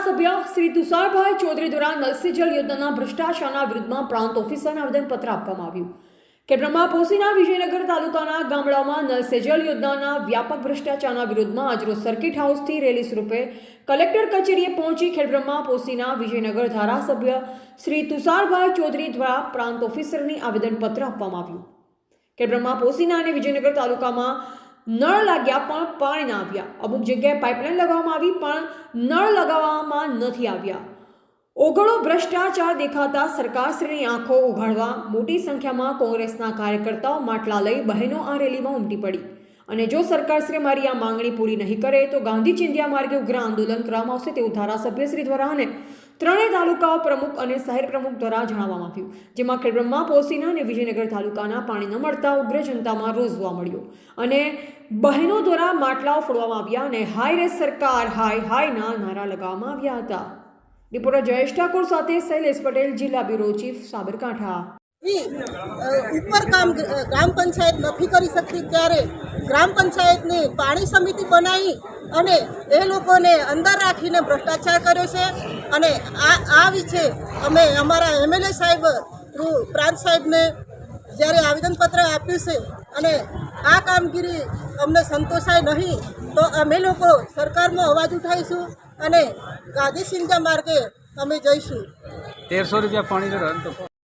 ધારાસભ્ય શ્રી તુષારભાઈ ચૌધરી દ્વારા નલસી જલ યોજનાના ભ્રષ્ટાચારના વિરુદ્ધમાં પ્રાંત ઓફિસરને આવેદનપત્ર આપવામાં આવ્યું. કે બ્રહ્માપોશીના વિજયનગર તાલુકાના ગામડાઓમાં નલ યોજનાના વ્યાપક ભ્રષ્ટાચારના વિરુદ્ધમાં આજરોજ સર્કિટ હાઉસથી રેલી સ્વરૂપે કલેક્ટર કચેરીએ પહોંચી ખેડબ્રહ્મા પોસીના વિજયનગર ધારાસભ્ય શ્રી તુષારભાઈ ચૌધરી દ્વારા પ્રાંત ઓફિસરની આવેદનપત્ર આપવામાં આવ્યું. કે બ્રહ્મા પોશીના અને વિજયનગર તાલુકામાં નળ લાગ્યા પણ પાણી ના આવ્યા. અમુક જગ્યાએ પાઇપલાઇન લગાવવામાં આવી પણ નળ લગાવવામાં નથી આવ્યા. ઓગળો ભ્રષ્ટાચાર દેખાતા સરકારશ્રીની આંખો ઉઘાડવા મોટી સંખ્યામાં કોંગ્રેસના કાર્યકર્તાઓ માટલા લઈ બહેનો આ રેલીમાં ઉમટી પડી. અને જો સરકારશ્રી મારી આ માંગણી પૂરી નહીં કરે, તો ગાંધી ચિંધ્યા માર્ગે ઉગ્ર આંદોલન કરવામાં આવશે તેવું ધારાસભ્યશ્રી દ્વારા અને ત્રણેય તાલુકાઓ પ્રમુખ અને શહેર પ્રમુખ દ્વારા જણાવવામાં આવ્યું. જેમાં ખેડબ્રહ્મા, પોસીના અને વિજયનગર તાલુકાના પાણી ન મળતા ઉગ્ર જનતામાં રોષ જોવા મળ્યો અને બહેનો દ્વારા માટલાઓ ફોડવામાં આવ્યા અને હાય રે સરકાર, હાય હાયના નારા લગાવવામાં આવ્યા હતા. રિપોર્ટર જયેશ ઠાકોર સાથે શૈલેષ પટેલ, જિલ્લા બ્યુરો ચીફ સાબરકાંઠા. ઉપર કામ ગ્રામ પંચાયત નથી કરી શકતી ત્યારે ગ્રામ પંચાયતની પાણી સમિતિ બનાવી અને એ લોકોને અંદર રાખીને ભ્રષ્ટાચાર કર્યો છે. અને આ આ વિશે અમે અમારા એમએલએ સાહેબ થ્રુ પ્રાંત સાહેબને જ્યારે આવેદનપત્ર આપ્યું છે અને આ કામગીરી અમને સંતોષાય નહીં, તો અમે લોકો સરકારમાં અવાજ ઉઠાવીશું અને ગાંધી સિંધા માર્ગે અમે જઈશું. તેરસો રૂપિયા પાણી